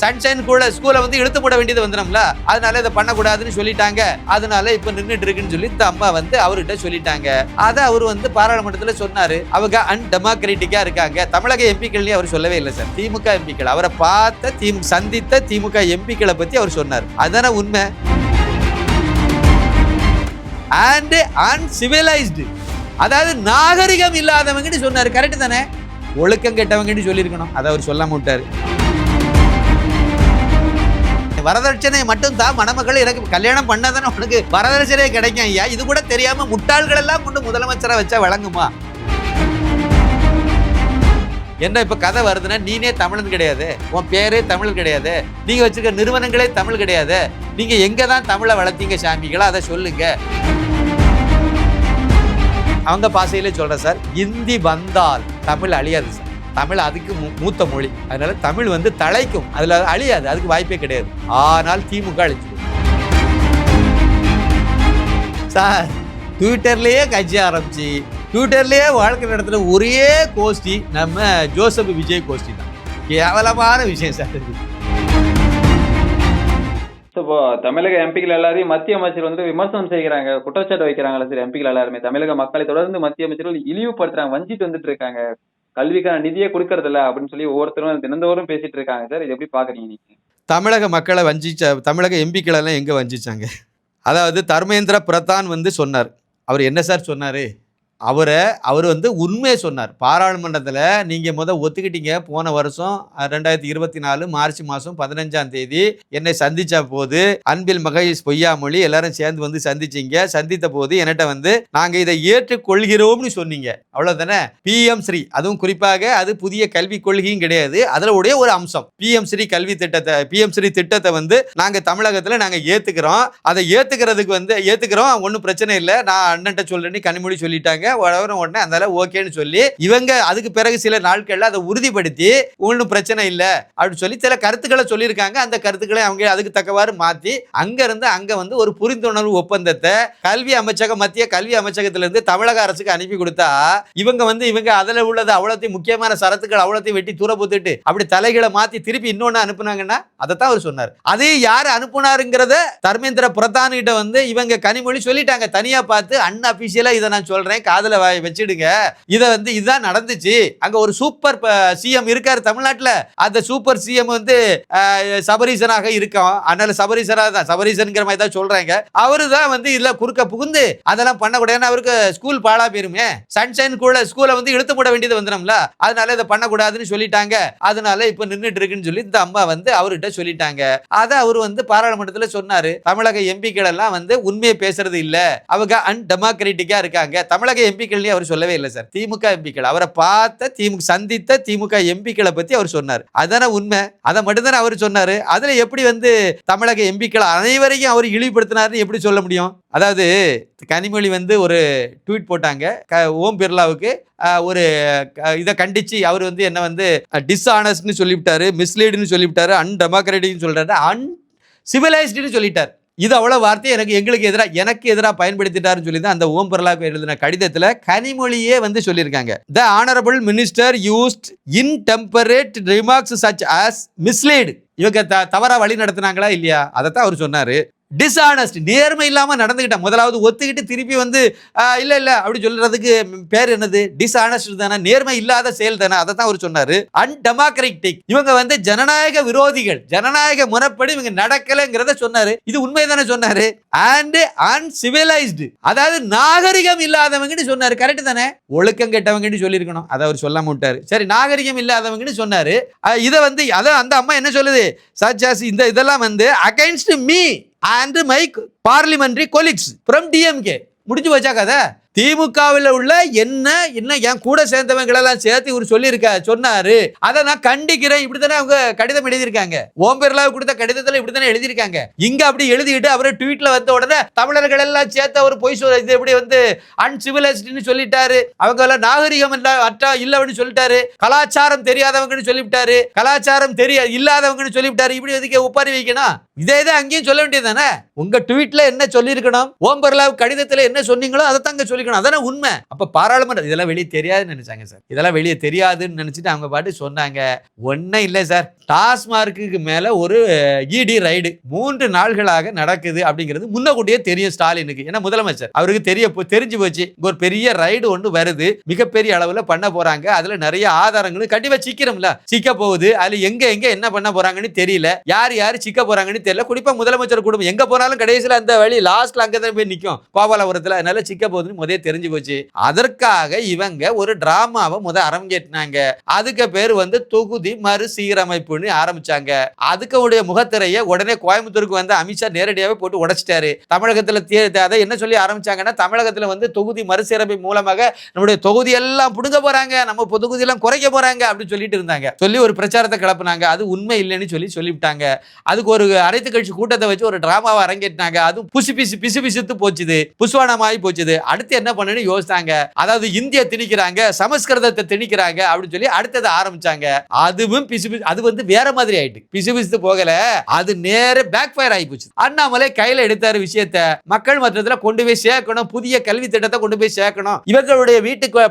Sunshine கூட ஸ்கூலை வந்து இழுத்து போட வேண்டியது வந்துடும்ல அதனால இதை பண்ணக்கூடாதுன்னு சொல்லிட்டாங்க. அதனால இப்ப நின்றுட்டு இருக்குன்னு சொல்லி அம்மா வந்து அவர்கிட்ட சொல்லிட்டாங்க. அதை அவர் வந்து பாராளுமன்றத்துல சொன்னாரு. அவங்க அன்டெமோக்ராட்டிக்கா இருக்காங்க. தமிழக எம்பிக்கள்லயும் அவர் சொல்லவே இல்லை சார். திமுக எம்பிக்கள் அவரை பார்த்த திமுக சந்தித்த திமுக எம்பிக்களை பத்தி அவர் சொன்னார். அதுதானே உண்மை? அண்ட் அன்சிவிலைஸ்டு அதாவது நாகரிகம் இல்லாதவங்கன்னு சொன்னார். கரெக்டு தானே? ஒழுக்கம் கெட்டவங்கன்னு சொல்லியிருக்கணும். அதை அவர் சொல்ல மாட்டார் வரதட்சணை மட்டும் தான் மணமக்கள் எனக்கு கல்யாணம் பண்ணாதானே உனக்கு வரதட்சணை கிடைக்கும் ஐயா. இது கூட தெரியாம முட்டாள்கள் எல்லாம் கொண்டு முதலமைச்சரை வச்சா வழங்குமா என்ன இப்ப கதை வருதுன்னா நீனே தமிழன் கிடையாது. உன் பேரே தமிழ் கிடையாது. நீங்க வச்சிருக்க நிறுவனங்களே தமிழ் கிடையாது. நீங்க எங்க தான் தமிழை வளர்த்தீங்க சாமிகளா? அதை சொல்லுங்க. அவங்க பாசையிலே சொல்கிறேன் சார். இந்தி வந்தால் தமிழ் அழியாது சார். தமிழ் அதுக்கு மூத்த மொழி. அதனால தமிழ் வந்து தலைக்கும் அதுல அழியாது. அதுக்கு வாய்ப்பே கிடையாது. ஆனால் திமுக அழிச்சிடும் சார் ட்விட்டர்லேயே கட்சி ஆரம்பிச்சு ட்விட்டர்லேயே வாழ்க்கை நடத்துற ஒரே கோஷ்டி நம்ம ஜோசப் விஜய் கோஷ்டி தான். கேவலமான விஷயம் சார் இப்போ தமிழக எம்பிக்கள் எல்லாரையும் மத்திய அமைச்சர் வந்து விமர்சனம் செய்கிறாங்க குற்றச்சாட்டு வைக்கிறாங்களா சார் எம்பிக்கள் எல்லாருமே? தமிழக மக்களை தொடர்ந்து மத்திய அமைச்சர்கள் இழிவுபடுத்துறாங்க வஞ்சிட்டு வந்துட்டு இருக்காங்க. கல்விக்கான நிதியே கொடுக்கறது இல்ல அப்படின்னு சொல்லி ஒவ்வொருத்தரும் தினந்தோறும் பேசிட்டு இருக்காங்க சார். இது எப்படி பாக்குறீங்க நீங்க? தமிழக மக்களை வஞ்சிச்ச தமிழக எம்பிக்கள் எல்லாம் எங்க வஞ்சிச்சாங்க? அதாவது தர்மேந்திர பிரதான் வந்து சொன்னார். அவர் என்ன சார் சொன்னாரு? அவரை அவர் வந்து உண்மையை சொன்னார். பாராளுமன்றத்தில் நீங்கள் முத ஒத்துக்கிட்டீங்க. போன வருஷம் ரெண்டாயிரத்தி இருபத்தி நாலு மார்ச் மாதம் பதினஞ்சாம் தேதி என்னை சந்தித்த போது அன்பில் மகேஷ் பொய்யாமொழி எல்லாரும் சேர்ந்து வந்து சந்திச்சிங்க. சந்தித்த போது என்னட்ட வந்து நாங்கள் இதை ஏற்றுக்கொள்கிறோம்னு சொன்னீங்க. அவ்வளோதானே பிஎம் ஸ்ரீ. அதுவும் குறிப்பாக அது புதிய கல்விக் கொள்கையும் கிடையாது. அதில் உடைய ஒரு அம்சம். பிஎம் ஸ்ரீ கல்வி திட்டத்தை பிஎம் ஸ்ரீ திட்டத்தை வந்து நாங்கள் தமிழகத்தில் நாங்கள் ஏற்றுக்கிறோம் அதை ஏற்றுக்கிறதுக்கு வந்து ஏற்றுக்கிறோம் ஒன்றும் பிரச்சனை இல்லை. நான் அண்ணன்ட்ட சொல்கிறேன்னு கனிமொழி சொல்லிட்டாங்க. உடனே உடனே அந்த ஓகேன்னு சொல்லி இவங்க அதுக்கு பிறகு சில நாட்கள்ல அதை உறுதிப்படுத்தி ஒன்றும் பிரச்சனை இல்லை அப்படின்னு சொல்லி சில கருத்துக்களை சொல்லியிருக்காங்க. அந்த கருத்துக்களை அவங்க அதுக்கு தக்கவாறு மாற்றி அங்கேருந்து அங்கே வந்து ஒரு புரிந்துணர்வு ஒப்பந்தத்தை கல்வி அமைச்சகம் மத்திய கல்வி அமைச்சகத்திலிருந்து தமிழக அரசுக்கு அனுப்பி கொடுத்தா இவங்க வந்து இவங்க அதில் உள்ளது அவ்வளோத்தையும் முக்கியமான சரத்துக்கள் அவ்வளோத்தையும் வெட்டி தூர போத்துட்டு அப்படி தலைகளை மாற்றி திருப்பி இன்னொன்று அனுப்புனாங்கன்னா அதை தான் அவர் சொன்னார். அது யார் அனுப்புனாருங்கிறத தர்மேந்திர பிரதான் கிட்ட வந்து இவங்க கனிமொழி சொல்லிட்டாங்க. தனியாக பார்த்து அன் அபிஷியலாக இதை நான் சொல்கிறேன் காதில் வச்சிடுங்க. இதை வந்து இதுதான் நடந்துச்சு. அங்கே ஒரு சூப்பர் சிஎம் இருக்காரு தமிழ்நாட்டில். அந்த சூப்பர் சிஎம் வந்து சபரீசனாக இருக்கும் அதனால சபரீசனாக தான் சபரீசனுங்கிற மாதிரி தான் சொல்றாங்க. அவரு தான் வந்து இதுல குறுக்க புகுந்து அதெல்லாம் பண்ணக்கூடாதுன்னு அவருக்கு ஸ்கூல் பாழா போயிருமே. சன்ஷைன் கூட ஸ்கூலை வந்து இழுத்து போட வேண்டியது வந்துடும்ல. அதனால இதை பண்ணக்கூடாதுன்னு சொல்லிட்டாங்க. அதனால இப்ப நின்றுட்டு இருக்குன்னு சொல்லி இந்த அம்மா வந்து அவர்கிட்ட சொல்லிட்டாங்க. அதை அவர் வந்து பாராளுமன்றத்தில் சொன்னாரு. தமிழக எம்பிக்கள் எல்லாம் வந்து உண்மையை பேசுறது இல்லை. அவங்க அன்டெமோக்ராட்டிக்கா இருக்காங்க. தமிழக எம்பிக்கள்லயும் அவர் சொல்லவே இல்லை சார். திமுக எம்பிக்கள். அவரை பார்த்த திமுக சந்தித்த திமுக எம்பிக்களை பத்தி அவர் சொன்னார். அதானே உண்மை. அதை மட்டும்தானே அவர் சொன்னாரு. அதுல எப்படி வந்து தமிழக எம்பிக்கள் அனைவரையும் அவர் இழிவுபடுத்தினார்னு எப்படி சொல்ல முடியும்? அதாவது கனிமொழி வந்து ஒரு ட்வீட் போட்டாங்க. க ஓம் பிர்லாவுக்கு ஒரு இதை கண்டிச்சு அவர் வந்து என்ன வந்து டிஸ்ஆனஸ்ட்னு சொல்லிவிட்டாரு மிஸ்லீடுன்னு சொல்லிவிட்டாரு அன்டெமோக்ராட்டிக்னு சொல்றாரு அன் சிவிலைஸ்டுன்னு சொல்லிட்டார். இது அவ்வளோ வார்த்தை எனக்கு எங்களுக்கு எதிராக எனக்கு எதிராக பயன்படுத்திட்டாருன்னு சொல்லி தான் அந்த ஓம் பிர்லாவுக்கு எழுதின கடிதத்தில் கனிமொழியே வந்து சொல்லியிருக்காங்க. The honourable minister used intemperate remarks such as mislead இவங்க த தவறாக வழி நடத்துனாங்களா இல்லையா? அதைத்தான் அவர் சொன்னார். டிஸ்ஆனஸ்ட் நேர்மை இல்லாமல் நடந்துக்கிட்டேன் முதலாவது ஒத்துக்கிட்டு திருப்பி வந்து இல்லை இல்லை அப்படி சொல்றதுக்கு பேர் என்னது? டிஸ்ஆனஸ்ட் தானே நேர்மை இல்லாத செயல் தானே அதை தான் அவர் சொன்னார். அன்டெமோக்ராட்டிக் இவங்க வந்து ஜனநாயக விரோதிகள் ஜனநாயக முறைப்படி இவங்க நடக்கலைங்கிறத சொன்னாரு. இது உண்மை தானே சொன்னாரு. அண்ட் அன்சிவிலைஸ்டு அதாவது நாகரிகம் இல்லாதவங்கன்னு சொன்னாரு. கரெக்ட் தானே? ஒழுக்கம் கெட்டவங்கன்னு சொல்லியிருக்கணும். அதை அவர் சொல்லாம விட்டாரு. சரி நாகரிகம் இல்லாதவங்கன்னு சொன்னாரு. இதை வந்து அதை அந்த அம்மா என்ன சொல்லுது? சச்சாஸ் இந்த இதெல்லாம் வந்து against me and my parliamentary colleagues from DMK முடிஞ்சு வச்சா கதை? திமுகவில் உள்ள என்ன என்ன என் கூட சேர்ந்தவங்களெல்லாம் சேர்த்து இவர் சொல்லியிருக்க சொன்னாரு. அதை நான் கண்டிக்கிறேன். இப்படித்தானே அவங்க கடிதம் எழுதியிருக்காங்க. ஓம் பிர்லாவுக்கு கொடுத்த கடிதத்தில் இப்படித்தானே எழுதியிருக்காங்க. இங்க அப்படி எழுதிட்டு அவரை ட்வீட்ல வந்த உடனே தமிழர்கள் எல்லாம் சேர்த்து அவர் பொய் சொல்ல இது எப்படி வந்து அன்சிவிலைஸ்டுன்னு சொல்லிட்டாரு. அவங்க எல்லாம் நாகரிகம் இல்ல அற்றா இல்லவன்னு சொல்லிட்டாரு. கலாச்சாரம் தெரியாதவங்கன்னு சொல்லிவிட்டாரு. கலாச்சாரம் தெரிய இல்லாதவங்கன்னு சொல்லிவிட்டாரு. இப்படி எதுக்கு ஒப்பாரி வைக்கணும்? இதே இதை அங்கேயும் சொல்ல வேண்டியது தானே உங்க ட்வீட்ல என்ன சொல்லியிருக்கணும்? ஓம் பிர்லா கடிதத்துல என்ன சொன்னீங்களோ அதை தாங்க சொல்லிக்கணும். அதானே உண்மை. அப்ப பாராளுமன்றம் இதெல்லாம் வெளியே தெரியாதுன்னு நினைச்சாங்க சார். இதெல்லாம் வெளியே தெரியாதுன்னு நினைச்சிட்டு அவங்க பாட்டு சொன்னாங்க. ஒன்றும் இல்லை சார். டாஸ்மார்க்கு மேல ஒரு இடி ரைடு மூன்று நாள்களாக நடக்குது அப்படிங்கிறது முன்னக்கூட்டியே தெரியும் ஸ்டாலினுக்கு. ஏன்னா முதலமைச்சர் அவருக்கு தெரிய தெரிஞ்சு போச்சு. ஒரு பெரிய ரைடு ஒன்று வருது. மிகப்பெரிய அளவில் பண்ண போறாங்க. அதுல நிறைய ஆதாரங்களும் கண்டிப்பா சிக்கிறோம்ல சிக்க போகுது. அதுல எங்க எங்க என்ன பண்ண போறாங்கன்னு தெரியல. யார் யார் சிக்க போறாங்கன்னு தெரியல குறிப்பாக முதலமைச்சர் குடும்பம். எங்க போனாலும் கடைசியில அந்த வழி லாஸ்ட்ல அங்கதான் போய் நிற்கும் கோபாலபுரத்துல. அதனால சிக்க போகுதுன்னு முதல்ல தெரிஞ்சு போச்சு. அதற்காக இவங்க ஒரு டிராமாவை முத அரங்கேற்றினாங்க. அதுக்கு பேர் வந்து தொகுதி மறுசீரமைப்புன்னு ஆரம்பிச்சாங்க. அதுக்கு உடைய முகத்திரையை உடனே கோயம்புத்தூருக்கு வந்து அமித்ஷா நேரடியாகவே போட்டு உடைச்சிட்டாரு. தமிழகத்தில் அதை என்ன சொல்லி ஆரம்பிச்சாங்கன்னா தமிழகத்தில் வந்து தொகுதி மறுசீரமைப்பு மூலமாக நம்முடைய தொகுதி எல்லாம் புடுங்க போறாங்க. நம்ம பொ- தொகுதி எல்லாம் குறைக்க போறாங்க அப்படின்னு சொல்லிட்டு இருந்தாங்க. சொல்லி ஒரு பிரச்சாரத்தை கிளப்புனாங்க. அது உண்மை இல்லைன்னு சொல்லி சொல்லிவிட்டாங்க. அதுக்கு ஒரு அனைத்து கட்சி கூட்டத்தை வச்சு ஒரு டிராமாவை அரங்கேற்றினாங்க. அதுவும் புசு பிசு பிசு பிசுத்து போச்சுது. புசுவானமாயி போச்சுது. அடுத்து என்ன பண்ணுன்னு யோசிச்சாங்க. அதாவது இந்திய திணிக்கிறாங்க சமஸ்கிருதத்தை திணிக்கிறாங்க அப்படின்னு சொல்லி அடுத்தது ஆரம்பிச்சாங்க. அதுவும் பிசு பிசு அது வந்து வேற மாதிரி ஆயிட்டு. பிசு பிசுத்து போகல. அது நேர பேக் ஃபயர் ஆகி போச்சு அண்ணாமலை கையில எடுத்தாரு விஷயத்த. மக்கள் மன்றத்துல கொண்டு போய் சேர்க்கணும். புதிய கல்வி திட்டத்தை கொண்டு போய் சேர்க்கணும். இவர்களுடைய வீட்டுக்கு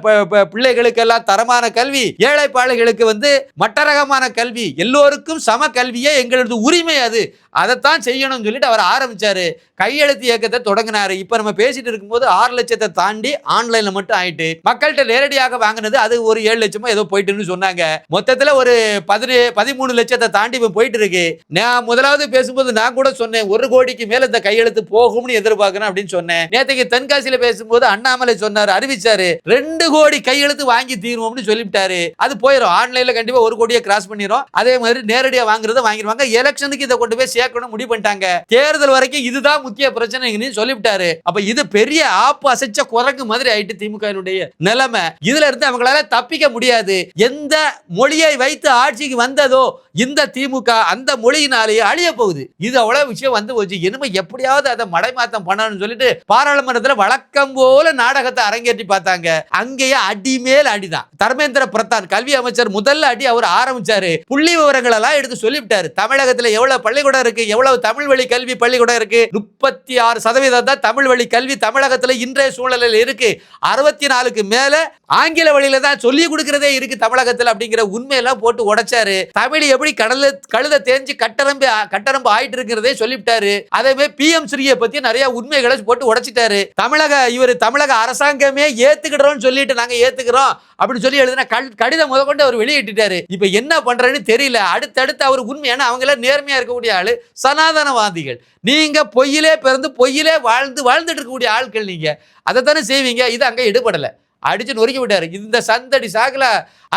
பிள்ளைகளுக்கு எல்லாம் தரமான கல்வி ஏழைப்பாளைகளுக்கு வந்து மட்டரகமான கல்வி. எல்லோருக்கும் சம கல்வியே எங்களது உரிமை அது. அதைத்தான் செய்யணும்னு சொல்லிட்டு அவர் ஆரம்பித்தார் கையெழுத்து இயக்கத்தை தொடங்கினாரு. இப்போ நம்ம பேசிட்டு இருக்கும்போது ஆறு லட்சத்தை தாண்டி ஆன்லைனில் மட்டும் ஆயிட்டு மக்கள்கிட்ட நேரடியாக வாங்கினது அது ஒரு ஏழு லட்சமோ ஏதோ போயிட்டுன்னு சொன்னாங்க. மொத்தத்தில் ஒரு பதினே பதிமூணு லட்சத்தை தாண்டி இப்போ போயிட்டு இருக்கு நான் முதலாவது பேசும்போது நான் கூட சொன்னேன் ஒரு கோடிக்கு மேல இந்த கையெழுத்து போகும்னு எதிர்பார்க்கிறேன் அப்படின்னு சொன்னேன். நேற்றுக்கு தென்காசியில் பேசும்போது அண்ணாமலை சொன்னார் அறிவிச்சாரு ரெண்டு கோடி கையெழுத்து வாங்கி தீருவோம்னு சொல்லிவிட்டாரு. அது போயிடும் ஆன்லைனில் கண்டிப்பாக ஒரு கோடியை கிராஸ் பண்ணிடும் அதே மாதிரி நேரடியாக வாங்குறத வாங்கிடுவாங்க எலெக்ஷனுக்கு இதை கொண்டு போய் சேர்க்கணும் முடிவு பண்ணிட்டாங்க. தேர்தல் வரைக்கும் இதுதான் முக்கிய பிரச்சனைன்னு சொல்லிவிட்டாரு. அப்ப இது பெரிய ஆப்பு அசைச்ச குரங்கு மாதிரி ஆயிட்டு திமுகவினுடைய நிலைமை. இதுல இருந்து அவங்களால தப்பிக்க முடியாது. எந்த மொழியை வைத்து ஆட்சிக்கு வந்ததோ இந்த திமுக அந்த மொழியினாலேயே அழிய போகுது. இது அவ்வளவு விஷயம் வந்து போச்சு. இனிமே எப்படியாவது அதை மடைமாத்தம் பண்ணணும்னு சொல்லிட்டு பாராளுமன்றத்துல வழக்கம் போல நாடகத்தை அரங்கேற்றி பார்த்தாங்க. அங்கேயே அடி மேல் அடிதான். தர்மேந்திர பிரதான் கல்வி அமைச்சர் முதல்ல அடி அவர் ஆரம்பிச்சாரு. புள்ளி விவரங்கள் எல்லாம் எடுத்து சொல்லிவிட்டாரு. தமிழகத்துல எவ்வளவு பள்ளிக்கூடம் இருக்கு. எவ்வளவு தமிழ் வழி கல்வி பள்ளிக்கூடம் இருக்கு? முப்பத்தி ஆறு சதவீதம் தான் தமிழ் வழி கல்வி தமிழகத்துல இன்றைய சூழலில் இருக்கு. அறுபத்தி நாலுக்கு மேல ஆங்கில வழியில தான் சொல்லி கொடுக்கறதே இருக்கு தமிழகத்துல அப்படிங்கிற உண்மையெல்லாம் போட்டு உடைச்சாரு. தமிழ் எப்படி கடல கழுத தேஞ்சு கட்டரம்பு கட்டரம்பு ஆயிட்டு இருக்கிறதே சொல்லிவிட்டாரு. அதே மாதிரி பிஎம் ஸ்ரீயை பத்தி நிறைய உண்மைகளை போட்டு உடைச்சிட்டாரு. தமிழக இவர் தமிழக அரசாங்கமே ஏத்துக்கிடுறோம்னு சொல்லிட்டு நாங்க ஏத்துக்கிறோம் அப்படின்னு சொல்லி எழுதின கல் கடிதம் முதல் கொண்டு அவர் வெளியிட்டுட்டாரு. இப்ப என்ன பண்றேன்னு தெரியல. அடுத்தடுத்து அவர் உண்மையான அவங்கள நேர்மையா இருக்கக்கூடிய ஆளு சனாதனவாதிகள். நீங்க பொய்யிலே பிறந்து பொய்யிலே வாழ்ந்து வாழ்ந்துட்டு இருக்கக்கூடிய ஆட்கள் நீங்க. அதை தானே செய்வீங்க? இது அங்க எடுபடலை அடிச்சு நொறுக்கி விட்டாரு. இந்த சந்தடி சாக்குல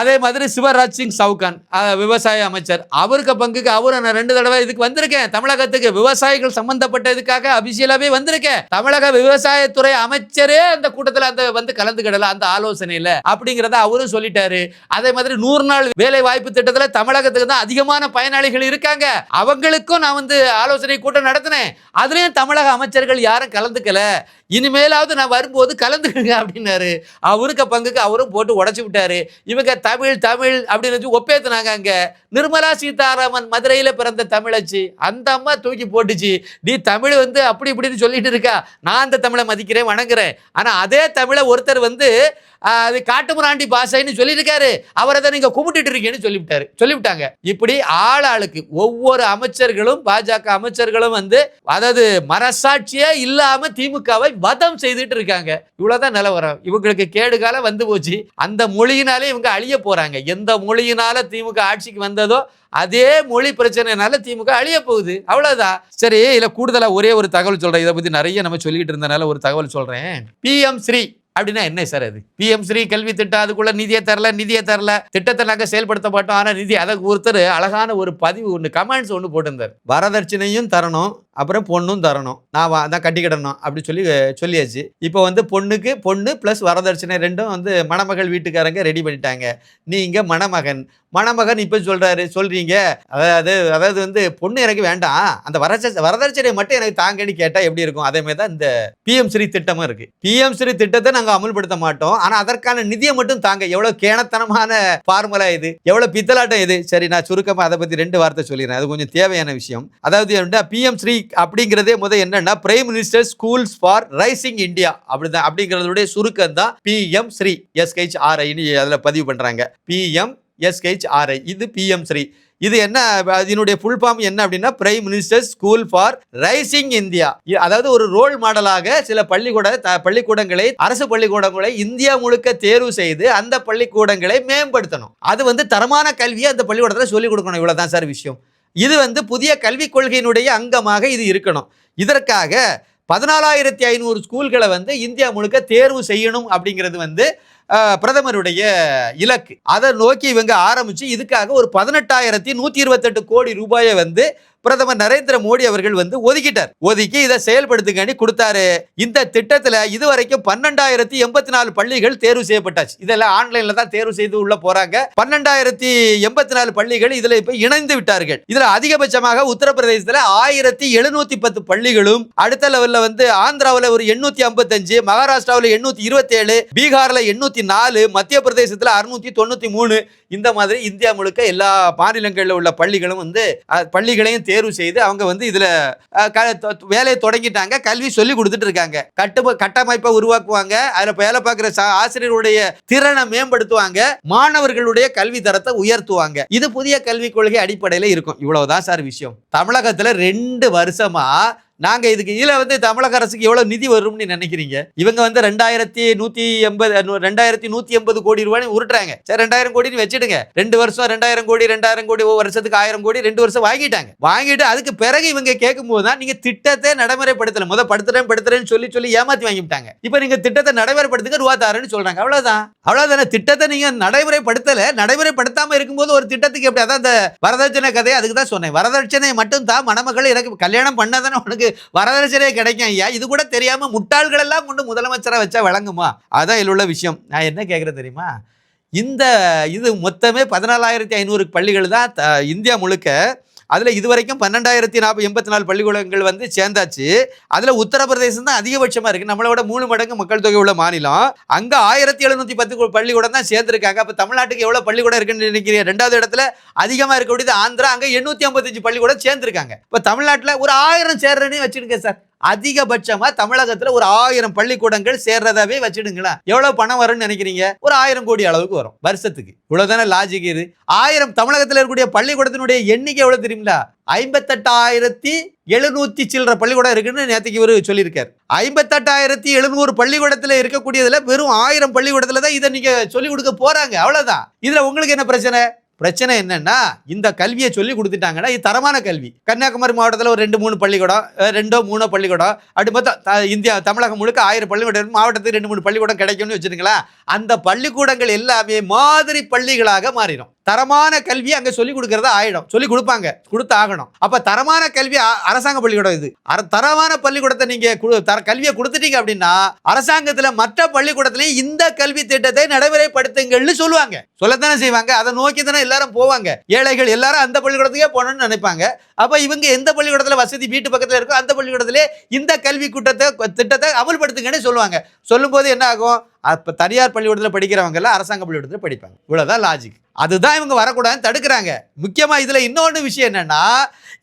அதே மாதிரி சிவராஜ் சிங் சவுகான் விவசாய அமைச்சர். அவருக்கு பங்குக்கு அவரு நான் ரெண்டு தடவை இதுக்கு வந்திருக்கேன். தமிழகத்துக்கு விவசாயிகள் சம்பந்தப்பட்ட இதுக்காக அபிஷியலாவே வந்திருக்கேன். தமிழக விவசாயத்துறை அமைச்சரே அந்த கூட்டத்தில் அந்த வந்து கலந்துக்கிடல அந்த ஆலோசனையில் அப்படிங்கிறத அவரும் சொல்லிட்டாரு. அதே மாதிரி நூறு நாள் வேலை வாய்ப்பு திட்டத்தில் தமிழகத்துக்கு தான் அதிகமான பயனாளிகள் இருக்காங்க. அவங்களுக்கும் நான் வந்து ஆலோசனை கூட்டம் நடத்தினேன். அதுலேயும் தமிழக அமைச்சர்கள் யாரும் கலந்துக்கல. இனிமேலாவது நான் வரும்போது கலந்துக்குங்க அப்படின்னாரு. அவருக்கு பங்குக்கு அவரும் போட்டு உடச்சி விட்டாரு. இவங்க தமிழ் தமிழ் அப்படின்னு ஒப்பேத்துனாங்க அங்க. நிர்மலா சீதாராமன் மதுரையில பிறந்த தமிழச்சு. அந்த அம்மா தூக்கி போட்டுச்சு. நீ தமிழ் வந்து அப்படி இப்படின்னு சொல்லிட்டு இருக்கா? நான் அந்த தமிழை மதிக்கிறேன் வணங்குறேன். ஆனா அதே தமிழை ஒருத்தர் வந்து அது காட்டுமுராண்டி பாசைன்னு சொல்லியிருக்காரு. அவரை தான் நீங்க கும்பிட்டுட்டு இருக்கீங்கன்னு சொல்லிவிட்டாரு. சொல்லிவிட்டாங்க. இப்படி ஆள் ஆளுக்கு ஒவ்வொரு அமைச்சர்களும் பாஜக அமைச்சர்களும் வந்து அதாவது மனசாட்சியே இல்லாம திமுகவை வதம் செய்துட்டு இருக்காங்க. இவ்வளவுதான் நிலவரம் இவங்களுக்கு கேடுகால வந்து போச்சு. அந்த மொழியினாலே இவங்க அழிய போறாங்க. எந்த மொழியினால திமுக ஆட்சிக்கு வந்ததோ அதே மொழி பிரச்சனைனால திமுக அழிய போகுது. அவ்வளவுதான். சரி இதுல கூடுதலா ஒரே ஒரு தகவல் சொல்றேன். இதை பத்தி நிறைய நம்ம சொல்லிட்டு இருந்தனால ஒரு தகவல் சொல்றேன். பிஎம் ஸ்ரீ. அப்படின்னா என்ன சார் அது? பிஎம் ஸ்ரீ கல்வி திட்டம் அதுக்குள்ள நிதியை தரல நிதியை தரல. திட்டத்தை நாங்கள் செயல்படுத்த மாட்டோம் ஆனா நிதி அதை ஒருத்தர் அழகான ஒரு பதிவு ஒன்று கமெண்ட்ஸ் ஒன்று போட்டிருந்தார். வரதட்சணையும் தரணும். அப்புறம் பொண்ணும் தரணும். நான் வா- நான் கட்டிக்கிடணும் அப்படி சொல்லி சொல்லியாச்சு. இப்போ வந்து பொண்ணுக்கு பொண்ணு ப்ளஸ் வரதட்சணை ரெண்டும் வந்து மணமகள் வீட்டுக்காரங்க ரெடி பண்ணிட்டாங்க. நீங்கள் மணமகன். மணமகன் இப்போ சொல்கிறாரு சொல்கிறீங்க அதாவது அதாவது வந்து பொண்ணு எனக்கு வேண்டாம். அந்த வரதட்ச வரதட்சணை மட்டும் எனக்கு தாங்கன்னு கேட்டால் எப்படி இருக்கும்? அதேமாதிரி தான் இந்த பிஎம் ஸ்ரீ திட்டமும் இருக்குது பிஎம் ஸ்ரீ திட்டத்தை நாங்கள் அமல்படுத்த மாட்டோம். ஆனால் அதற்கான நிதியை மட்டும் தாங்க. எவ்வளோ கேணத்தனமான ஃபார்முலா இது. எவ்வளோ பித்தலாட்டம் இது. சரி நான் சுருக்கமாக அதை பற்றி ரெண்டு வார்த்தை சொல்லிடுறேன். அது கொஞ்சம் தேவையான விஷயம். அதாவது பிஎம் ஸ்ரீ அப்படிங்கிறதே முதல் என்னன்னா prime minister schools for rising India அப்படிதான் அப்படிங்கிறதுடைய சுருக்கம் தான் பிஎம் ஸ்ரீ எஸ்ஹெச் ஆர்ஐன்னு அதில் பதிவு பண்ணுறாங்க பிஎம் எஸ்ஹெச் ஆர்ஐ இது பிஎம் ஸ்ரீ இது என்ன இதனுடைய ஃபுல் ஃபார்ம் என்ன அப்படின்னா prime minister school for rising India அதாவது ஒரு ரோல் மாடலாக சில பள்ளிக்கூட த- பள்ளிக்கூடங்களை அரசு பள்ளிக்கூடங்களை இந்தியா முழுக்க தேர்வு செய்து அந்த பள்ளிக்கூடங்களை மேம்படுத்தணும். அது வந்து தரமான கல்வியை அந்த பள்ளிக்கூடத்தில் சொல்லிக் கொடுக்கணும். இவ்வளோதான் சார் விஷயம். இது வந்து புதிய கல்விக் கொள்கையினுடைய அங்கமாக இது இருக்கணும். இதற்காக பதினாலாயிரத்தி ஐநூறு ஸ்கூல்களை வந்து இந்தியா முழுக்க தேர்வு செய்யணும் அப்படிங்கிறது வந்து பிரதமருடைய இலக்கு. அதை நோக்கி இவங்க ஆரம்பித்து இதுக்காக ஒரு பதினெட்டாயிரத்தி நூற்றி இருபத்தெட்டு கோடி ரூபாயை வந்து பிரதமர் நரேந்திர மோடி அவர்கள் வந்து ஒதுக்கிட்டார். ஒதுக்கி இதை செயல்படுத்துங்கன்னு கொடுத்தாரு. இந்த திட்டத்துல இதுவரைக்கும் பன்னெண்டாயிரத்தி எண்பத்தி நாலு பள்ளிகள் தேர்வு செய்யப்பட்டாச்சு. இதெல்லாம் ஆன்லைன்ல தான் தேர்வு செய்து உள்ள போறாங்க. பன்னெண்டாயிரத்தி எண்பத்தி நாலு பள்ளிகள் இதுல இப்ப இணைந்து விட்டார்கள். இதுல அதிகபட்சமாக உத்தரப்பிரதேசத்துல ஆயிரத்தி எழுநூத்தி பத்து பள்ளிகளும் அடுத்த லெவல்ல வந்து ஆந்திராவில் ஒரு எண்ணூத்தி ஐம்பத்தஞ்சு மகாராஷ்டிராவில் எண்ணூத்தி இருபத்தி ஏழு பீகார்ல எண்ணூத்தி நாலு மத்திய பிரதேசத்துல அறுநூத்தி தொண்ணூத்தி மூணு. இந்த மாதிரி இந்தியா முழுக்க எல்லா மாநிலங்களில் உள்ள பள்ளிகளும் வந்து பள்ளிகளையும் தேர்வு செய்து அவங்க வந்து இதுல க- தொ- வேலையை தொடங்கிட்டாங்க. கல்வி சொல்லி கொடுத்துட்டு இருக்காங்க. கட்டு கட்டமைப்பை உருவாக்குவாங்க. அதில் வேலை பார்க்குற ச- ஆசிரியருடைய திறனை மேம்படுத்துவாங்க. மாணவர்களுடைய கல்வி தரத்தை உயர்த்துவாங்க. இது புதிய கல்விக் கொள்கை அடிப்படையில் இருக்கும். இவ்வளவுதான் சார் விஷயம். தமிழகத்தில் ரெண்டு வருஷமா நாங்கள் இதுக்கு இதில் வந்து தமிழக அரசுக்கு எவ்வளோ நிதி வரும்னு நினைக்கிறீங்க? இவங்க வந்து ரெண்டாயிரத்தி நூற்றி எண்பது ரெண்டாயிரத்தி நூற்றி எண்பது கோடி ரூபாய்னு உருட்டுறாங்க. சரி ரெண்டாயிரம் கோடின்னு வச்சுடுங்க. ரெண்டு வருஷம் ரெண்டாயிரம் கோடி ரெண்டாயிரம் கோடி ஒரு வருஷத்துக்கு ஆயிரம் கோடி ரெண்டு வருஷம் வாங்கிட்டாங்க. வாங்கிட்டு அதுக்கு பிறகு இவங்க கேட்கும் போது தான் நீங்கள் திட்டத்தை நடைமுறைப்படுத்தலை. முத படுத்துறேன் படுத்துறேன்னு சொல்லி சொல்லி ஏமாத்தி வாங்கிவிட்டாங்க. இப்போ நீங்கள் திட்டத்தை நடைமுறைப்படுத்துங்க ரூபா தாருன்னு சொல்கிறாங்க அவ்வளோதான் அவ்வளோதானே திட்டத்தை நீங்கள் நடைமுறைப்படுத்தலை நடைமுறைப்படுத்தாமல் இருக்கும்போது ஒரு திட்டத்துக்கு எப்படி? அதான் அந்த வரதட்சணை கதை அதுக்கு தான் சொன்னேன். வரதட்சணை மட்டும் தான் மணமக்கள் எனக்கு கல்யாணம் பண்ணாதானே உனக்கு வரதட்சணையே கிடைக்கும் ஐயா. இது கூட தெரியாமல் முட்டாள்கள் எல்லாம் கொண்டு முதலமைச்சரை வச்சா வழங்குமா அதான் இதில் உள்ள விஷயம். நான் என்ன கேட்குறேன் தெரியுமா? இந்த இது மொத்தமே பதினாலாயிரத்தி ஐநூறு பள்ளிகள் தான் த- இந்தியா முழுக்க அதில் இதுவரைக்கும் பன்னெண்டாயிரத்தி நாற்பது எண்பத்தி நாலு பள்ளிக்கூடங்கள் வந்து சேர்ந்தாச்சு. அதில் உத்தரப்பிரதேசம் தான் அதிகபட்சமாக இருக்குது நம்மளோட மூணு மடங்கு மக்கள் தொகை உள்ள மாநிலம். அங்கே ஆயிரத்தி எழுநூற்றி பத்து கு- பள்ளிக்கூடம் தான் சேர்ந்துருக்காங்க. அப்போ தமிழ்நாட்டுக்கு எவ்வளோ பள்ளிக்கூடம் இருக்குன்னு நினைக்கிறீங்க? ரெண்டாவது இடத்துல அதிகமாக இருக்கக்கூடியது ஆந்திரா. அங்கே எண்ணூற்றி ஐம்பத்தஞ்சு பள்ளிக்கூடம் சேர்ந்துருக்காங்க. இப்போ தமிழ்நாட்டில் ஒரு ஆயிரம் சேர்றேன்னு வச்சுருங்க சார். அதிகபட்சமா தமிழகத்துல ஒரு ஆயிரம் பள்ளிக்கூடங்கள் சேர்றதாவே வச்சிடுங்களேன். எவ்வளவு பணம் வரும்னு நினைக்கிறீங்க? ஒரு ஆயிரம் கோடி அளவுக்கு வரும் வருஷத்துக்கு. இவ்வளவுதானே லாஜிக் இது? ஆயிரம் தமிழகத்துல இருக்கக்கூடிய பள்ளிக்கூடத்தினுடைய எண்ணிக்கை எவ்வளவு தெரியுங்களா ஐம்பத்தெட்டாயிரத்தி எழுநூத்தி சில்லற பள்ளிக்கூடம் இருக்குன்னு நேற்றுக்கு இவர் சொல்லியிருக்கார். ஐம்பத்தெட்டாயிரத்தி எழுநூறு பள்ளிக்கூடத்துல இருக்கக்கூடியதுல வெறும் ஆயிரம் பள்ளிக்கூடத்துல தான் இதை நீங்க சொல்லிக் கொடுக்க போறாங்க. அவ்வளவுதான். இதுல உங்களுக்கு என்ன பிரச்சனை? பிரச்சனை என்னன்னா இந்த கல்வியை சொல்லி கொடுத்துட்டாங்கன்னா இது தரமான கல்வி. கன்னியாகுமரி மாவட்டத்தில் ஒரு ரெண்டு மூணு பள்ளிக்கூடம் ரெண்டோ மூணோ பள்ளிக்கூடம். அப்படி பார்த்தா இந்தியா தமிழகம் முழுக்க ஆயிரம் பள்ளிக்கூடம் மாவட்டத்துக்கு ரெண்டு மூணு பள்ளிக்கூடம் கிடைக்கும்னு வச்சுருங்களேன் அந்த பள்ளிக்கூடங்கள் எல்லாமே மாதிரி பள்ளிகளாக மாறிடும். தரமான கல்வி அங்கே சொல்லி கொடுக்கறத ஆயிடும். சொல்லி கொடுப்பாங்க. கொடுத்து ஆகணும் அப்போ தரமான கல்வி அரசாங்க பள்ளிக்கூடம் இது. அர- தரமான பள்ளிக்கூடத்தை நீங்கள் கு தர கல்வியை கொடுத்துட்டீங்க அப்படின்னா அரசாங்கத்தில் மற்ற பள்ளிக்கூடத்திலையும் இந்த கல்வி திட்டத்தை நடைமுறைப்படுத்துங்கள்னு சொல்லுவாங்க. சொல்லத்தானே செய்வாங்க. அதை நோக்கி தானே எல்லாரும் போவாங்க. ஏழைகள் எல்லாரும் அந்த பள்ளிக்கூடத்துக்கே போகணும்னு நினைப்பாங்க. அப்போ இவங்க எந்த பள்ளிக்கூடத்தில் வசதி வீட்டு பக்கத்தில் இருக்கோ அந்த பள்ளிக்கூடத்திலே இந்த கல்வி கூட்டத்தை திட்டத்தை அமல்படுத்துங்கன்னு சொல்லுவாங்க. சொல்லும்போது என்ன ஆகும்? அப்போ தனியார் பள்ளிக்கூடத்தில் படிக்கிறவங்க எல்லாம் அரசாங்க பள்ளிக்கூடத்தில் படிப்பாங்க. இவ்வளோதான் லாஜிக் அதுதான் இவங்க வரக்கூடாதுன்னு தடுக்கிறாங்க. முக்கியமாக இதில் இன்னொன்று விஷயம் என்னன்னா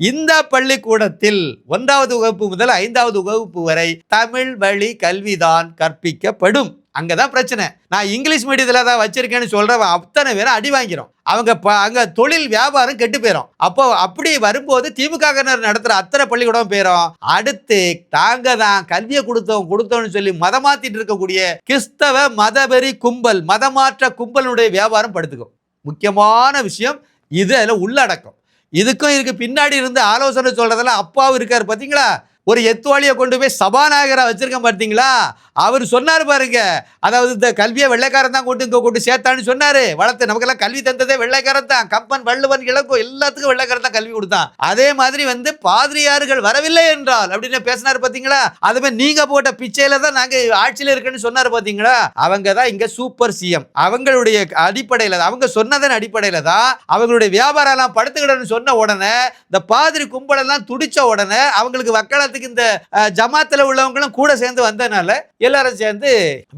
இந்த பள்ளிக்கூடத்தில் ஒன்றாவது வகுப்பு முதல் ஐந்தாவது வகுப்பு வரை தமிழ் வழி கல்விதான் கற்பிக்கப்படும். அங்கே தான் பிரச்சனை. நான் இங்கிலீஷ் மீடியத்தில் தான் வச்சிருக்கேன்னு சொல்கிற அத்தனை பேரும் அடி வாங்கிறோம் அவங்க ப அங்கே தொழில் வியாபாரம் கெட்டு போயிடும் அப்போ அப்படி வரும்போது திமுகவினர் நடத்துகிற அத்தனை பள்ளிக்கூடம் போயிடும் அடுத்து தாங்க தான் கல்வியை கொடுத்தோம் கொடுத்தோம்னு சொல்லி மதம் இருக்கக்கூடிய கிறிஸ்தவ மதவெறி கும்பல் மதமாற்ற கும்பலுடைய வியாபாரம் படுத்துக்கும். முக்கியமான விஷயம் இது அதில் உள்ளடக்கம். இதுக்கும் இதுக்கு பின்னாடி இருந்து ஆலோசனை சொல்கிறதெல்லாம் அப்பாவும் இருக்கார் பார்த்தீங்களா ஒரு எத்துவாளியை கொண்டு போய் சபாநாயகராக வச்சுருக்கேன் பார்த்தீங்களா? அவர் சொன்னார் பாருங்க. அதாவது இந்த கல்வியை வெள்ளைக்காரன் தான் கொண்டு இங்கே கொண்டு சேர்த்தான்னு சொன்னார். வளர்த்து நமக்கெல்லாம் கல்வி தந்ததே வெள்ளைக்காரன் தான். கம்பன் வள்ளுவன் இளங்கோ எல்லாத்துக்கும் வெள்ளைக்காரன் தான் கல்வி கொடுத்தான். அதே மாதிரி வந்து பாதிரியார்கள் வரவில்லை என்றால் அப்படின்னு பேசினாரு பார்த்தீங்களா? அதுமாதிரி நீங்கள் போட்ட பிச்சையில் தான் நாங்கள் ஆட்சியில் இருக்கேன்னு சொன்னார் பார்த்தீங்களா? அவங்க தான் இங்கே சூப்பர் சிஎம். அவங்களுடைய அடிப்படையில் அவங்க சொன்னதன் அடிப்படையில் தான் அவங்களுடைய வியாபாரம் எல்லாம் படுத்துக்கிடன்னு சொன்ன உடனே இந்த பாதிரி கும்பலெல்லாம் துடிச்ச உடனே அவங்களுக்கு வக்காலத்துக்கு இந்த ஜமாத்தில் ஜமாத்துல உள்ளவங்களும் கூட சேர்ந்து வந்ததுனால எல்லாரும் சேர்ந்து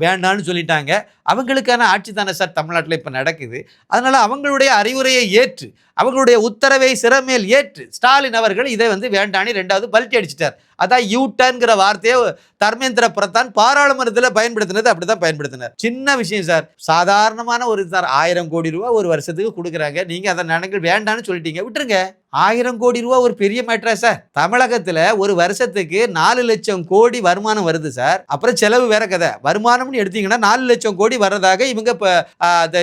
வேண்டான்னு சொல்லிட்டாங்க. அவங்களுக்கான ஆட்சி தானே சார் தமிழ்நாட்டில் இப்போ நடக்குது. அதனால அவங்களுடைய அறிவுரையை ஏற்று அவங்களுடைய உத்தரவை சிறமேல் ஏற்று ஸ்டாலின் அவர்கள் இதை வந்து வேண்டான்னு ரெண்டாவது பல்ட்டி அடிச்சிட்டார். அதான் யூட்டன்கிற வார்த்தையை தர்மேந்திர பிரதான் பாராளுமன்றத்தில் பயன்படுத்தினது அப்படிதான் பயன்படுத்தினார். சின்ன விஷயம் சார். சாதாரணமான ஒரு சார். ஆயிரம் கோடி ரூபா ஒரு வருஷத்துக்கு கொடுக்குறாங்க. நீங்கள் அதை நினைக்க வேண்டான்னு சொல்லிட்டீங்க. விட்டுருங்க. ஆயிரம் கோடி ரூபா ஒரு பெரிய மேட்ரா சார். தமிழகத்தில் ஒரு வருஷத்துக்கு நாலு லட்சம் கோடி வருமானம் வருது சார். அப்புறம் செலவு வேற கதை. வருமானம்னு எடுத்தீங்கன்னா நாலு லட்சம் கோடி வர்றதாக இவங்க இப்போ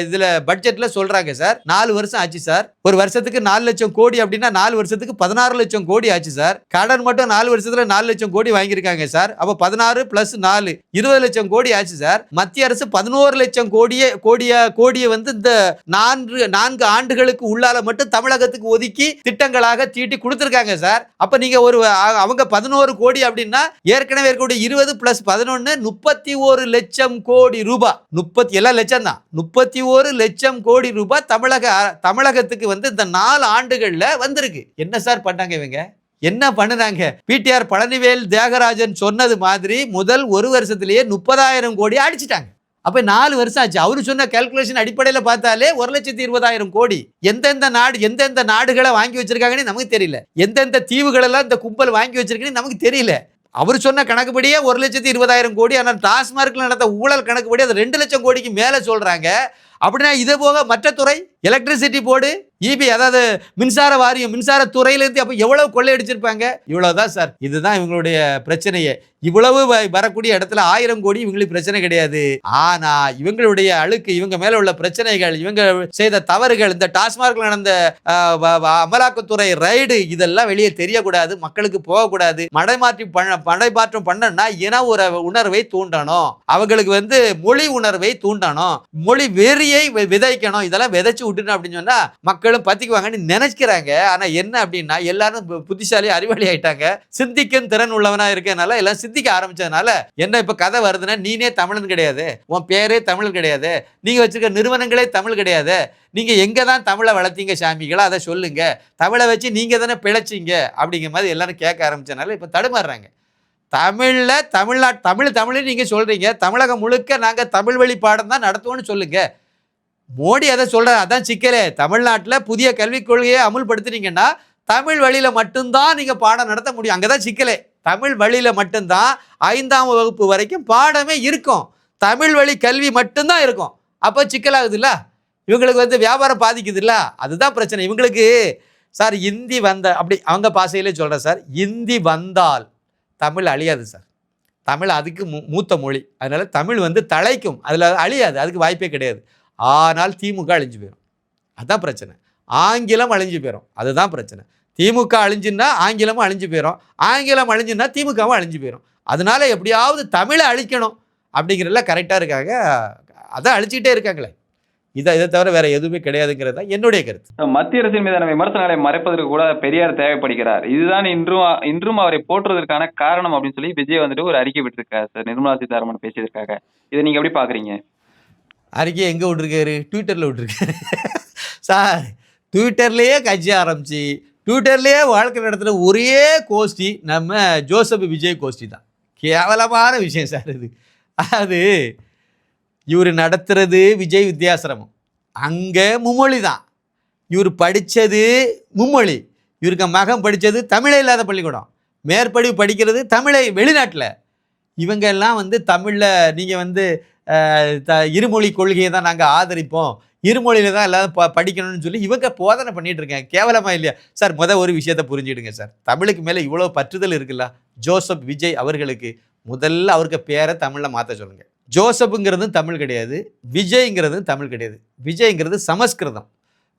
இதில் பட்ஜெட்டில் சொல்கிறாங்க சார். நாலு வருஷம் ஆச்சு சார். ஒரு வருஷத்துக்கு நாலு லட்சம் கோடி அப்படின்னா நாலு வருஷத்துக்கு பதினாறு லட்சம் கோடி ஆச்சு சார். கடன் மட்டும் நாலு வருஷத்தில் நாலு லட்சம் கோடி வாங்கியிருக்காங்க சார். அப்போ பதினாறு பிளஸ் நாலு இருபது லட்சம் கோடி ஆச்சு சார். மத்திய அரசு பதினோரு லட்சம் கோடியே கோடியா கோடியை வந்து இந்த நான்கு நான்கு ஆண்டுகளுக்கு உள்ளால மட்டும் தமிழகத்துக்கு ஒதுக்கி திட்டங்களாக தீட்டி கொடுத்துருக்காங்க சார். அப்போ நீங்கள் ஒரு அவங்க பதினோரு கோடி அப்படின்னா ஏற்கனவே இருக்கக்கூடிய இருபது பிளஸ் பதினொன்று முப்பத்தி ஒரு லட்சம் கோடி ரூபாய் முப்பத்தி எல்லாம் லட்சம் தான். முப்பத்தி ஒரு லட்சம் கோடி ரூபாய் தமிழக தமிழகத்துக்கு வந்து இந்த நாலு ஆண்டுகளில் வந்திருக்கு. என்ன சார் பண்ணாங்க இவங்க? என்ன பண்ணுறாங்க? பிடிஆர் பழனிவேல் தியாகராஜன் சொன்னது மாதிரி முதல் ஒரு வருஷத்துலேயே முப்பதாயிரம் கோடி அடிச்சிட்டாங்க. அப்போ நாலு வருஷம் ஆச்சு. அவரு சொன்ன கேல்குலேஷன் அடிப்படையில் பார்த்தாலே ஒரு லட்சத்தி இருபதாயிரம் கோடி. எந்தெந்த நாடு எந்தெந்த நாடுகளை வாங்கி வச்சிருக்காங்கன்னு நமக்கு தெரியல. எந்தெந்த தீவுகளெல்லாம் இந்த கும்பல் வாங்கி வச்சிருக்குன்னு நமக்கு தெரியல. அவர் சொன்ன கணக்குப்படியே ஒரு லட்சத்தி இருபதாயிரம் கோடி. ஆனால் டாஸ்மார்க்கில் நடந்த ஊழல் கணக்குப்படி அது ரெண்டு லட்சம் கோடிக்கு மேலே சொல்கிறாங்க அப்படின்னா இதே போக மற்ற துறை? எலக்ட்ரிசிட்டி போர்டு இபி அதாவது மின்சார வாரியம் மின்சார துறையிலேருந்து அப்போ எவ்வளவு கொள்ளையடிச்சிருப்பாங்க? இவ்வளவுதான் சார் இதுதான் இவங்களுடைய பிரச்சனையே. இவ்வளவு வ- வரக்கூடிய இடத்துல ஆயிரம் கோடி இவங்களுக்கு பிரச்சனை கிடையாது. ஆனா இவங்களுடைய அழுக்கு இவங்க மேல உள்ள பிரச்சனைகள் இவங்க செய்த தவறுகள் இந்த டாஸ்மார்க்ல நடந்த அமலாக்கத்துறை ரைடு இதெல்லாம் வெளியே தெரியக்கூடாது மக்களுக்கு போகக்கூடாது. மடைமாற்றி பண்ண மடைமாற்றம் பண்ணனா இன ஒரு உணர்வை தூண்டணும். அவங்களுக்கு வந்து மொழி உணர்வை தூண்டணும். மொழி வெறியை விதைக்கணும். இதெல்லாம் விதைச்சு விட்டுணும் அப்படின்னு சொன்னா மக்களும் பத்திக்குவாங்கன்னு நினைக்கிறாங்க ஆனா என்ன அப்படின்னா எல்லாரும் பு- புத்திசாலி அறிவாளி ஆயிட்டாங்க. சிந்திக்கும் திறன் உள்ளவனா இருக்கனால எல்லாம் சிந்திக்க ஆரம்பிச்சதுனால என்ன இப்ப கதை வருதுன்னா நீனே தமிழன் கிடையாது. உன் பேரே தமிழ் கிடையாது. நீங்க வச்சிருக்க நிறுவனங்களே தமிழ் கிடையாது. நீங்க எங்க தான் தமிழை வளர்த்தீங்க சாமிகளா? அதை சொல்லுங்க. தமிழை வச்சு நீங்க தானே பிழைச்சீங்க. அப்படிங்கிற மாதிரி எல்லாரும் கேட்க ஆரம்பிச்சதுனால இப்ப தடுமாறுறாங்க. தமிழில் தமிழ்நாட் தமிழ் தமிழ்னு நீங்கள் சொல்கிறீங்க தமிழகம் முழுக்க நாங்கள் தமிழ் வழி பாடம் தான் நடத்துவோம்னு சொல்லுங்கள் மோடி அதை சொல்கிறார் அதான் சிக்கலே. தமிழ்நாட்டில் புதிய கல்விக் கொள்கையை அமுல்படுத்துனீங்கன்னா தமிழ் வழியில் மட்டும்தான் நீங்கள் பாடம் நடத்த முடியும். அங்கே தான் சிக்கலே. தமிழ் வழியில் மட்டும்தான் ஐந்தாம் வகுப்பு வரைக்கும் பாடமே இருக்கும். தமிழ் வழி கல்வி மட்டும்தான் இருக்கும். அப்போ சிக்கலாகுதுல்ல? இவங்களுக்கு வந்து வியாபாரம் பாதிக்குதுல்ல? அதுதான் பிரச்சனை. இவங்களுக்கு சார் இந்தி வந்த அப்படி அவங்க பாசையிலே சொல்கிறேன் சார். இந்தி வந்தால் தமிழ் அழியாது சார். தமிழ் அதுக்கு மூ மூத்த மொழி. அதனால் தமிழ் வந்து தலைக்கும். அதில் அழியாது. அதுக்கு வாய்ப்பே கிடையாது. ஆனால் திமுக அழிஞ்சு போயிடும் அதான் பிரச்சனை. ஆங்கிலம் அழிஞ்சு போயிடும் அதுதான் பிரச்சனை. திமுக அழிஞ்சுன்னா ஆங்கிலமும் அழிஞ்சு போயிடும் ஆங்கிலம் அழிஞ்சுன்னா திமுகவும் அழிஞ்சு போயிடும் அதனால எப்படியாவது தமிழை அழிக்கணும் அப்படிங்கிறதுல கரெக்டாக இருக்காங்க. அதான் அழிச்சிக்கிட்டே இருக்காங்களே. இதை இதை தவிர வேற எதுவுமே கிடையாதுங்கிறது தான் என்னுடைய கருத்து. மத்திய அரசின் மீதான விமர்சனங்களை மறைப்பதற்கு கூட பெரியார் தேவைப்படுகிறார். இதுதான் இன்றும் இன்றும் அவரை போற்றுவதற்கான காரணம் அப்படின்னு சொல்லி விஜய் வந்துட்டு ஒரு அறிக்கை விட்டுருக்காரு சார். நிர்மலா சீதாராமன் பேசியதற்காக. இதை நீங்க எப்படி பாக்குறீங்க அறிக்கை எங்கே விட்ருக்காரு ட்விட்டரில் விட்ருக்காரு சார் ட்விட்டர்லேயே கட்சி ஆரம்பிச்சு ட்விட்டர்லேயே வாழ்க்கை நடத்துகிற ஒரே கோஷ்டி நம்ம ஜோசப் விஜய் கோஷ்டி தான். கேவலமான விஷயம் சார் இது. அது இவர் நடத்துறது விஜய் வித்யாசிரமம். அங்கே மும்மொழி தான். இவர் படித்தது மும்மொழி. இவருக்கு மகன் படித்தது தமிழே இல்லாத பள்ளிக்கூடம். மேற்படிவு படிக்கிறது தமிழை வெளிநாட்டில். இவங்க எல்லாம் வந்து தமிழில் நீங்கள் வந்து த இருமொழி கொள்கையை தான் நாங்கள் ஆதரிப்போம். இருமொழியில தான் எல்லாரும் ப படிக்கணும்னு சொல்லி இவங்க போதனை பண்ணிட்டு இருக்காங்க. கேவலமா இல்லையா? சார் முத ஒரு விஷயத்த புரிஞ்சிடுங்க சார். தமிழுக்கு மேலே இவ்வளோ பற்றுதல் இருக்குல்ல? ஜோசப் விஜய் அவர்களுக்கு முதல்ல அவருக்கு பேரை தமிழில் மாற்ற சொல்லுங்க. ஜோசப்புங்கிறதும் தமிழ் கிடையாது. விஜய்ங்கிறதும் தமிழ் கிடையாது. விஜய்ங்கிறது சமஸ்கிருதம்.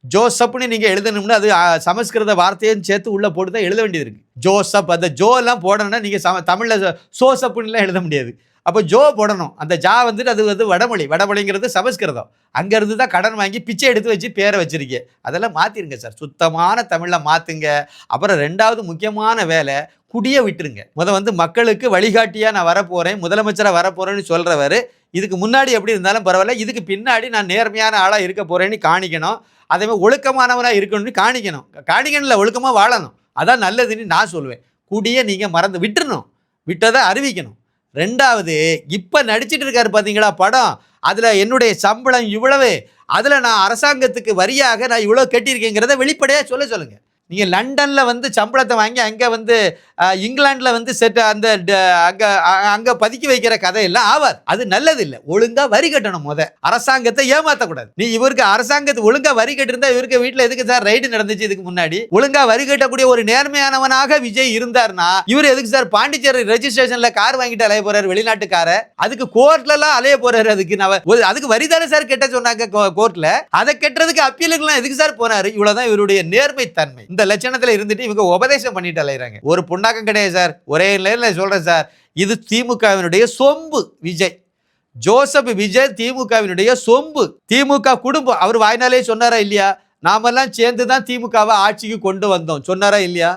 ஜோசப்னு நீங்கள் எழுதணும்னா அது சமஸ்கிருத வார்த்தையும் சேர்த்து உள்ளே போட்டு தான் எழுத வேண்டியது இருக்குது ஜோசப் அந்த ஜோ எல்லாம் போடணும்னா நீங்கள் சம தமிழில் சோசப்புன்னுலாம் எழுத முடியாது. அப்போ ஜோ போடணும். அந்த ஜா வந்துட்டு அது வந்து வடமொழி. வடமொழிங்கிறது சமஸ்கிருதம். அங்கேருந்து தான் கடன் வாங்கி பிச்சை எடுத்து வச்சு பேரை வச்சிருக்கீங்க அதெல்லாம் மாற்றிருங்க சார். சுத்தமான தமிழில் மாற்றுங்க அப்புறம் ரெண்டாவது முக்கியமான வேலை குடியை விட்டுருங்க. முத வந்து மக்களுக்கு வழிகாட்டியாக நான் வரப்போகிறேன் முதலமைச்சராக வரப்போகிறேன்னு சொல்கிறவர் இதுக்கு முன்னாடி எப்படி இருந்தாலும் பரவாயில்ல. இதுக்கு பின்னாடி நான் நேர்மையான ஆளாக இருக்க போகிறேன்னு காணிக்கணும். அதே மாதிரி இருக்கணும்னு காணிக்கணும். காணிக்கணும்ல ஒழுக்கமாக வாழணும். அதான் நல்லதுன்னு நான் சொல்லுவேன் குடியை நீங்கள் மறந்து விட்டுறணும். விட்டதை அறிவிக்கணும். ரெண்டாவது இப்போ நடிச்சிட்டு இருக்காரு பார்த்தீங்களா படம்? அதில் என்னுடைய சம்பளம் இவ்வளவு. அதில் நான் அரசாங்கத்துக்கு வரியாக நான் இவ்வளோ கட்டியிருக்கேங்கிறத வெளிப்படையாக சொல்ல சொல்லுங்கள் நீங்கள் லண்டனில் வந்து சம்பளத்தை வாங்கி அங்கே வந்து இங்கிலாண்டில் வந்து செட் அந்த அங்கே அங்கே பதுக்கி வைக்கிற கதையெல்லாம் ஆவாது. அது நல்லது இல்லை ஒழுங்காக வரி கட்டணும் முத. அரசாங்கத்தை ஏமாற்றக்கூடாது நீ இவருக்கு அரசாங்கத்தை ஒழுங்காக வரி கட்டிருந்தா இவருக்கு வீட்டில் எதுக்கு சார் ரைடு நடந்துச்சு இதுக்கு முன்னாடி? ஒழுங்காக வரி கட்டக்கூடிய ஒரு நேர்மையானவனாக விஜய் இருந்தார்னா இவர் எதுக்கு சார் பாண்டிச்சேரி ரெஜிஸ்ட்ரேஷனில் கார் வாங்கிட்டு அலைய போறாரு வெளிநாட்டுக்கார அதுக்கு கோர்ட்லலாம் அலைய போறாரு அதுக்கு நான் ஒரு- அதுக்கு வரி தானே சார் கெட்ட சொன்னாங்க கோர்ட்டில் அதை கெட்டுறதுக்கு அப்பீலுக்குலாம் எதுக்கு சார் போனார் இவ்வளோதான் இவருடைய நேர்மை தன்மை இந்த லட்சணத்தில் இருந்துட்டு இவங்க உபதேசம் பண்ணிட்டு அலையறாங்க. ஒரு புண்ணாக்கம் கிடையாது சார். ஒரே லைன்ல சொல்கிறேன் சார். இது திமுகவினுடைய சொம்பு விஜய். ஜோசப் விஜய் திமுகவினுடைய சொம்பு. திமுக குடும்பம். அவர் வாய்னாலே சொன்னாரா இல்லையா? நாமெல்லாம் சேர்ந்து தான் திமுகவை ஆட்சிக்கு கொண்டு வந்தோம். சொன்னாரா இல்லையா?